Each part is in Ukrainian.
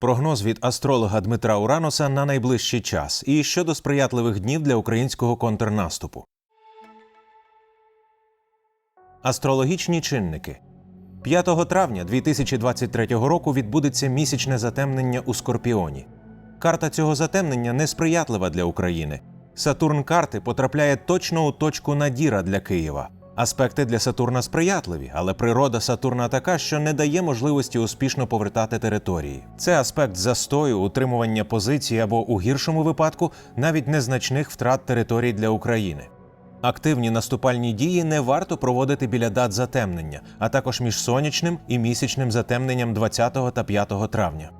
Прогноз від астролога Дмитра Ураноса на найближчий час і щодо сприятливих днів для українського контрнаступу. Астрологічні чинники. 5 травня 2023 року відбудеться місячне затемнення у Скорпіоні. Карта цього затемнення несприятлива для України. Сатурн карти потрапляє точно у точку надіра для Києва. Аспекти для Сатурна сприятливі, але природа Сатурна така, що не дає можливості успішно повертати території. Це аспект застою, утримування позицій або, у гіршому випадку, навіть незначних втрат територій для України. Активні наступальні дії не варто проводити біля дат затемнення, а також між сонячним і місячним затемненням 20 та 5 травня.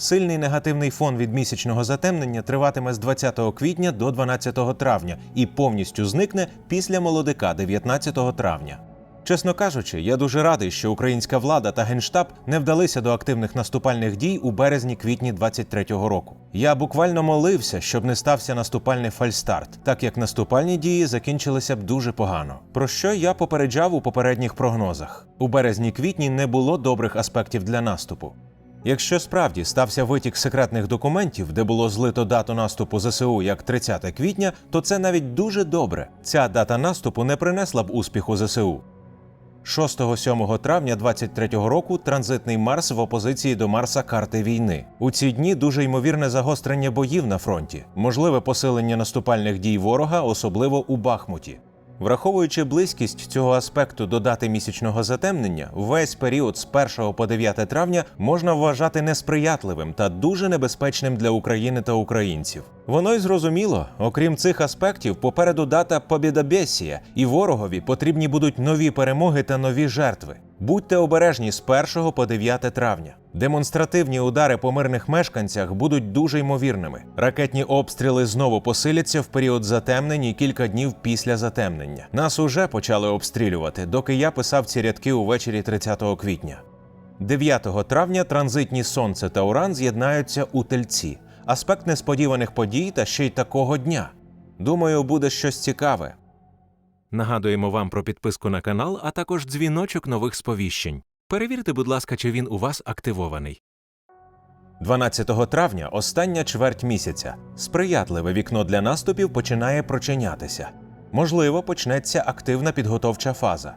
Сильний негативний фон від місячного затемнення триватиме з 20 квітня до 12 травня і повністю зникне після молодика 19 травня. Чесно кажучи, я дуже радий, що українська влада та генштаб не вдалися до активних наступальних дій у березні-квітні 23-го року. Я буквально молився, щоб не стався наступальний фальстарт, так як наступальні дії закінчилися б дуже погано. Про що я попереджав у попередніх прогнозах. У березні-квітні не було добрих аспектів для наступу. Якщо справді стався витік секретних документів, де було злито дату наступу ЗСУ як 30 квітня, то це навіть дуже добре. Ця дата наступу не принесла б успіху ЗСУ. 6-7 травня 23-го року транзитний Марс в опозиції до Марса карти війни. У ці дні дуже ймовірне загострення боїв на фронті, можливе посилення наступальних дій ворога, особливо у Бахмуті. Враховуючи близькість цього аспекту до дати місячного затемнення, весь період з 1 по 9 травня можна вважати несприятливим та дуже небезпечним для України та українців. Воно й зрозуміло, окрім цих аспектів, попереду дата побідабесія і ворогові потрібні будуть нові перемоги та нові жертви. Будьте обережні з 1 по 9 травня. Демонстративні удари по мирних мешканцях будуть дуже ймовірними. Ракетні обстріли знову посиляться в період затемнень і кілька днів після затемнення. Нас уже почали обстрілювати, доки я писав ці рядки увечері 30 квітня. 9 травня транзитні сонце та уран з'єднаються у тельці. Аспект несподіваних подій та ще й такого дня. Думаю, буде щось цікаве. Нагадуємо вам про підписку на канал, а також дзвіночок нових сповіщень. Перевірте, будь ласка, чи він у вас активований. 12 травня остання чверть місяця. Сприятливе вікно для наступів починає прочинятися. Можливо, почнеться активна підготовча фаза.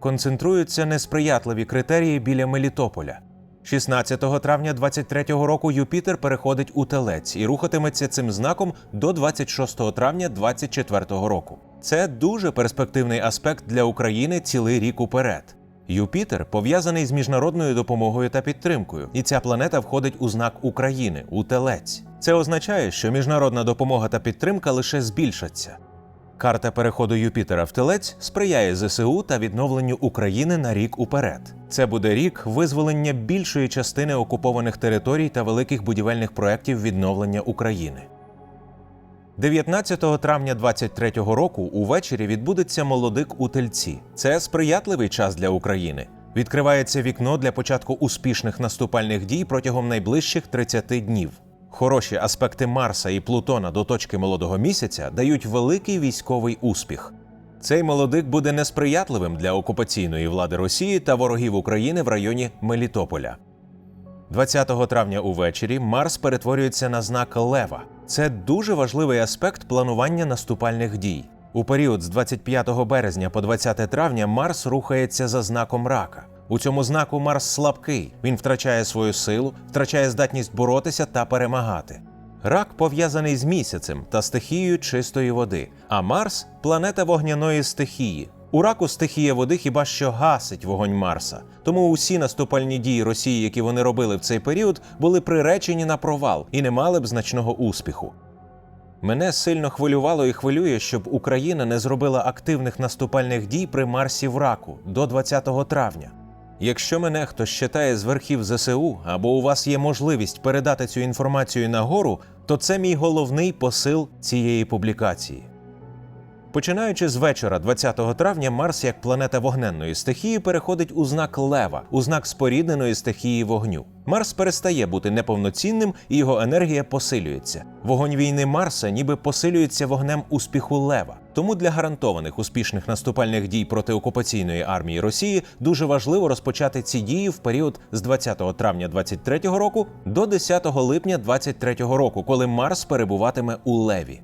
Концентруються несприятливі критерії біля Мелітополя. 16 травня 23-го року Юпітер переходить у телець і рухатиметься цим знаком до 26 травня 24-го року. Це дуже перспективний аспект для України цілий рік уперед. Юпітер пов'язаний з міжнародною допомогою та підтримкою, і ця планета входить у знак України у телець. Це означає, що міжнародна допомога та підтримка лише збільшаться. Карта переходу Юпітера в телець сприяє ЗСУ та відновленню України на рік уперед. Це буде рік визволення більшої частини окупованих територій та великих будівельних проєктів відновлення України. 19 травня 23-го року увечері відбудеться молодик у тельці. Це сприятливий час для України. Відкривається вікно для початку успішних наступальних дій протягом найближчих 30 днів. Хороші аспекти Марса і Плутона до точки молодого місяця дають великий військовий успіх. Цей молодик буде несприятливим для окупаційної влади Росії та ворогів України в районі Мелітополя. 20 травня увечері Марс перетворюється на знак Лева. Це дуже важливий аспект планування наступальних дій. У період з 25 березня по 20 травня Марс рухається за знаком рака. У цьому знаку Марс слабкий. Він втрачає свою силу, втрачає здатність боротися та перемагати. Рак пов'язаний з місяцем та стихією чистої води, а Марс планета вогняної стихії. У раку стихія води хіба що гасить вогонь Марса. Тому усі наступальні дії Росії, які вони робили в цей період, були приречені на провал і не мали б значного успіху. Мене сильно хвилювало і хвилює, щоб Україна не зробила активних наступальних дій при Марсі в раку до 20 травня. Якщо мене хтось читає з верхів ЗСУ або у вас є можливість передати цю інформацію нагору, то це мій головний посил цієї публікації. Починаючи з вечора 20 травня, Марс як планета вогненної стихії переходить у знак Лева, у знак спорідненої стихії вогню. Марс перестає бути неповноцінним і його енергія посилюється. Вогонь війни Марса ніби посилюється вогнем успіху Лева. Тому для гарантованих успішних наступальних дій проти окупаційної армії Росії дуже важливо розпочати ці дії в період з 20 травня 23 року до 10 липня 23 року, коли Марс перебуватиме у Леві.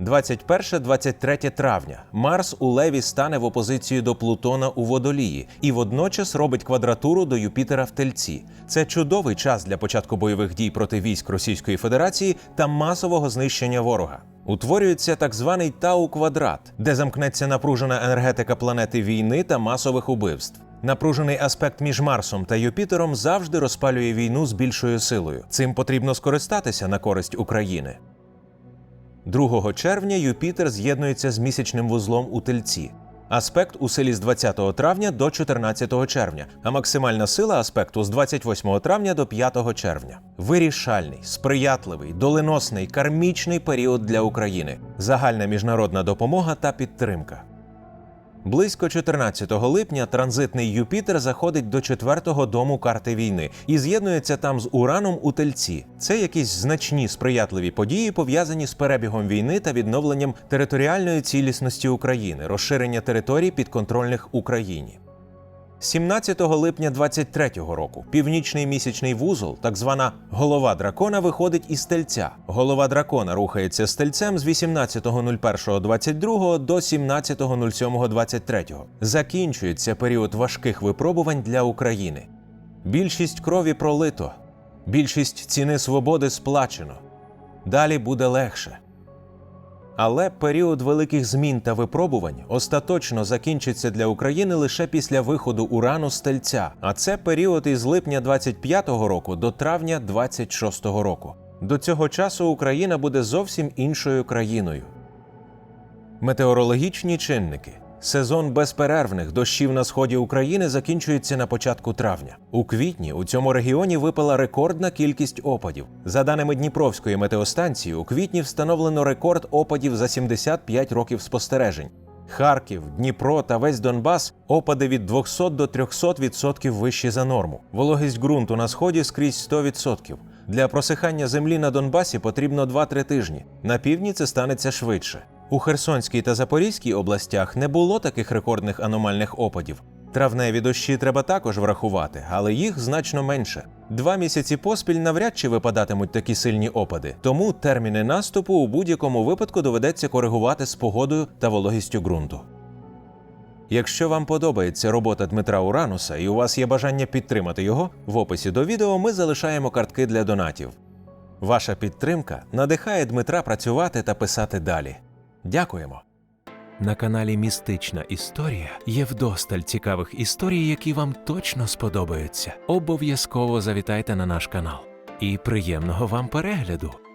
21-23 травня Марс у Леві стане в опозицію до Плутона у водолії і водночас робить квадратуру до Юпітера в Тельці. Це чудовий час для початку бойових дій проти військ Російської Федерації та масового знищення ворога. Утворюється так званий Тау квадрат, де замкнеться напружена енергетика планети війни та масових убивств. Напружений аспект між Марсом та Юпітером завжди розпалює війну з більшою силою. Цим потрібно скористатися на користь України. 2 червня Юпітер з'єднується з місячним вузлом у Тельці. Аспект у силі з 20 травня до 14 червня, а максимальна сила аспекту з 28 травня до 5 червня. Вирішальний, сприятливий, доленосний, кармічний період для України, загальна міжнародна допомога та підтримка. Близько 14 липня транзитний Юпітер заходить до четвертого дому карти війни і з'єднується там з Ураном у Тельці. Це якісь значні сприятливі події, пов'язані з перебігом війни та відновленням територіальної цілісності України, розширення територій підконтрольних Україні. 17 липня 23-го року північний місячний вузол, так звана голова дракона, виходить із тельця. Голова дракона рухається з тельцем з 18.01.22 до 17.07.23. Закінчується період важких випробувань для України. Більшість крові пролито, більшість ціни свободи сплачено. Далі буде легше. Але період великих змін та випробувань остаточно закінчиться для України лише після виходу урану з тельця. А це період із липня 25-го року до травня 26-го року. До цього часу Україна буде зовсім іншою країною. Метеорологічні чинники. Сезон безперервних дощів на сході України закінчується на початку травня. У квітні у цьому регіоні випала рекордна кількість опадів. За даними Дніпровської метеостанції, у квітні встановлено рекорд опадів за 75 років спостережень. Харків, Дніпро та весь Донбас опади від 200 до 300% відсотків вищі за норму. Вологість ґрунту на сході скрізь 100%. Для просихання землі на Донбасі потрібно 2-3 тижні. На півдні це станеться швидше. У Херсонській та Запорізькій областях не було таких рекордних аномальних опадів. Травневі дощі треба також врахувати, але їх значно менше. Два місяці поспіль навряд чи випадатимуть такі сильні опади, тому терміни наступу у будь-якому випадку доведеться коригувати з погодою та вологістю ґрунту. Якщо вам подобається робота Дмитра Урануса і у вас є бажання підтримати його, в описі до відео ми залишаємо картки для донатів. Ваша підтримка надихає Дмитра працювати та писати далі. Дякуємо! На каналі Містична Історія є вдосталь цікавих історій, які вам точно сподобаються. Обов'язково завітайте на наш канал. І приємного вам перегляду!